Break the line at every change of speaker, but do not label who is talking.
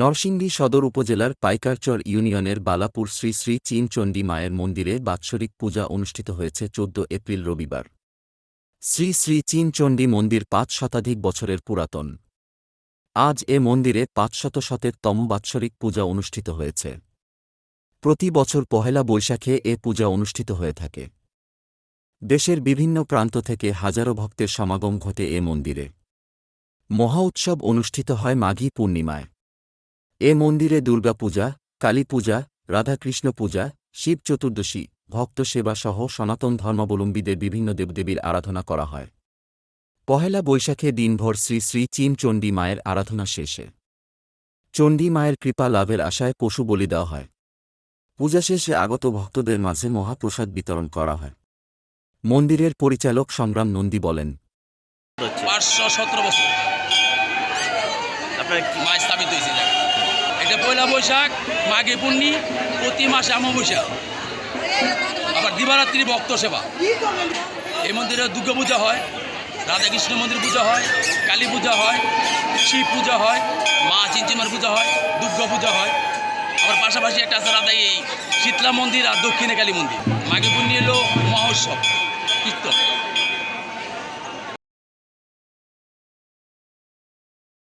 নরসিংদী সদর উপজেলার পাইকারচর ইউনিয়নের বালাপুর শ্রী শ্রী চীনচণ্ডী মায়ের মন্দিরে বাৎসরিক পূজা অনুষ্ঠিত হয়েছে চোদ্দ এপ্রিল রবিবার। শ্রী শ্রী চীনচণ্ডী মন্দির পাঁচ শতাধিক বছরের পুরাতন। আজ এ মন্দিরে পাঁচশত শতের তম বাৎসরিক পূজা অনুষ্ঠিত হয়েছে। প্রতি বছর পহেলা বৈশাখে এ পূজা অনুষ্ঠিত হয়ে থাকে। দেশের বিভিন্ন প্রান্ত থেকে হাজারো ভক্তের সমাগম ঘটে এ মন্দিরে। মহা উৎসব অনুষ্ঠিত হয় মাঘী পূর্ণিমায়। এ মন্দিরে দুর্গাপূজা কালী পূজা, রাধাকৃষ্ণ পূজা, শিব চতুর্দশী, ভক্ত সেবা সহ সনাতন ধর্মাবলম্বীদের বিভিন্ন দেবদেবীর আরাধনা করা হয়। পহেলা বৈশাখে দিনভর শ্রী শ্রী চীন চণ্ডী মায়ের আরাধনা শেষে। চণ্ডী মায়ের কৃপা লাভের আশায় পশু বলি দেওয়া হয়। পূজা শেষে আগত ভক্তদের মাঝে মহাপ্রসাদ বিতরণ করা হয়। মন্দিরের পরিচালক সংগ্রাম নন্দী বলেন,
পাঁচশো সতেরো বছর।
আপনার
স্থাপিত এটা পয়লা বৈশাখ, মাঘে পূর্ণি প্রতি মাসে অমাবস্যা। আবার দিবারাত্রি ভক্ত সেবা। এই মন্দিরে দুর্গা পূজা হয় রাধাকৃষ্ণ মন্দির পূজা হয়, কালী পূজা হয়, শিব পূজা হয়, মা চিঞ্চিমার পূজা হয়, দুর্গা পূজা হয়। আবার পাশাপাশি একটা আছে রাধা এই শীতলা মন্দির আর দক্ষিণে কালী মন্দির। মাঘে পূর্ণি এলো মহোৎসব, কীর্তন।